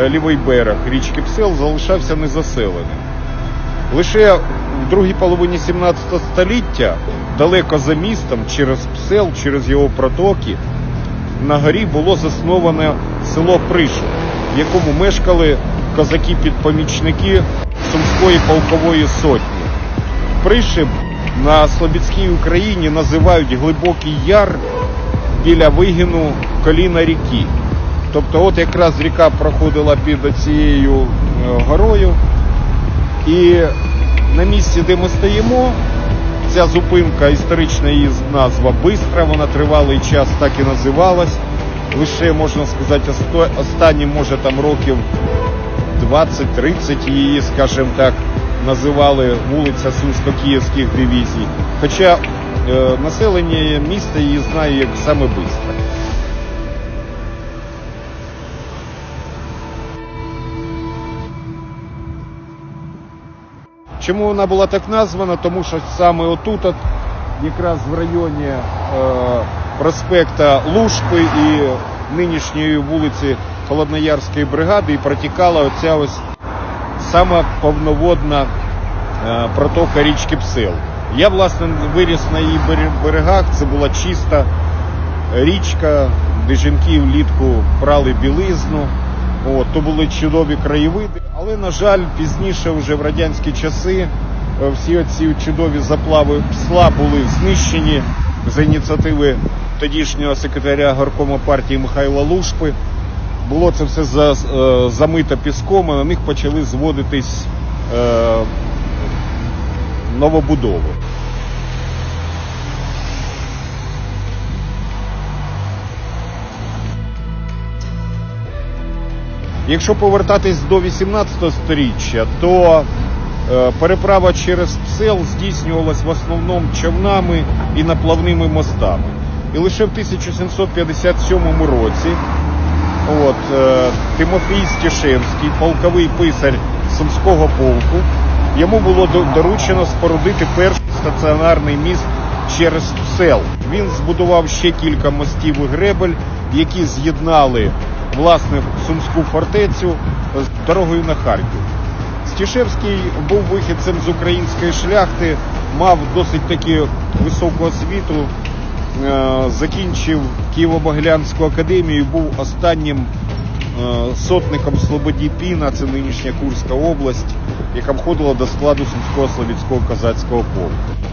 е, лівий берег річки Псел залишався незаселеним. Лише в другій половині 17 століття, далеко за містом, через Псел, через його протоки, на горі було засноване село Пришин, в якому мешкали козаки-підпомічники Сумської полкової сотні. Пришиб на Слобідській Україні називають глибокий яр біля вигину коліна ріки. Тобто, от якраз ріка проходила під цією е, горою, і на місці, де ми стоїмо, ця зупинка, історична її назва Бистра, вона тривалий час так і називалась. Лише можна сказати, останні, може там років 20-30 її, скажімо так, називали вулиця Сумсько-Київських дивізій. Хоча е, населення міста її знає як саме Бистра. Чому вона була так названа? Тому що саме отут, от, якраз в районі е, проспекта Лушпи і нинішньої вулиці Холодноярської бригади і протікала оця ось сама повноводна е, протока річки Псел. Я, власне, виріс на її бере- берегах. Це була чиста річка, де жінки влітку прали білизну. От, то були чудові краєвиди. Але, на жаль, пізніше, вже в радянські часи, е, всі ці чудові заплави псла були знищені за ініціативи тодішнього секретаря горкому партії Михайла Лушпи. Було це все за, е, замито піском, і на них почали зводитись е, новобудови. Якщо повертатись до 18 століття, то е, переправа через Псел здійснювалась в основному човнами і наплавними мостами. І лише в 1757 році от, е, Тимофій Стішевський, полковий писар Сумського полку, йому було доручено спорудити перший стаціонарний міст через Псел. Він збудував ще кілька мостів і гребель, які з'єднали власне Сумську фортецю з дорогою на Харків. Стішевський був вихідцем з української шляхти, мав досить таки високу освіту, е, закінчив Києво-Могилянську академію, був останнім е, сотником Слободі Піна, це нинішня Курська область, яка входила до складу Сумського Слобідського козацького полку.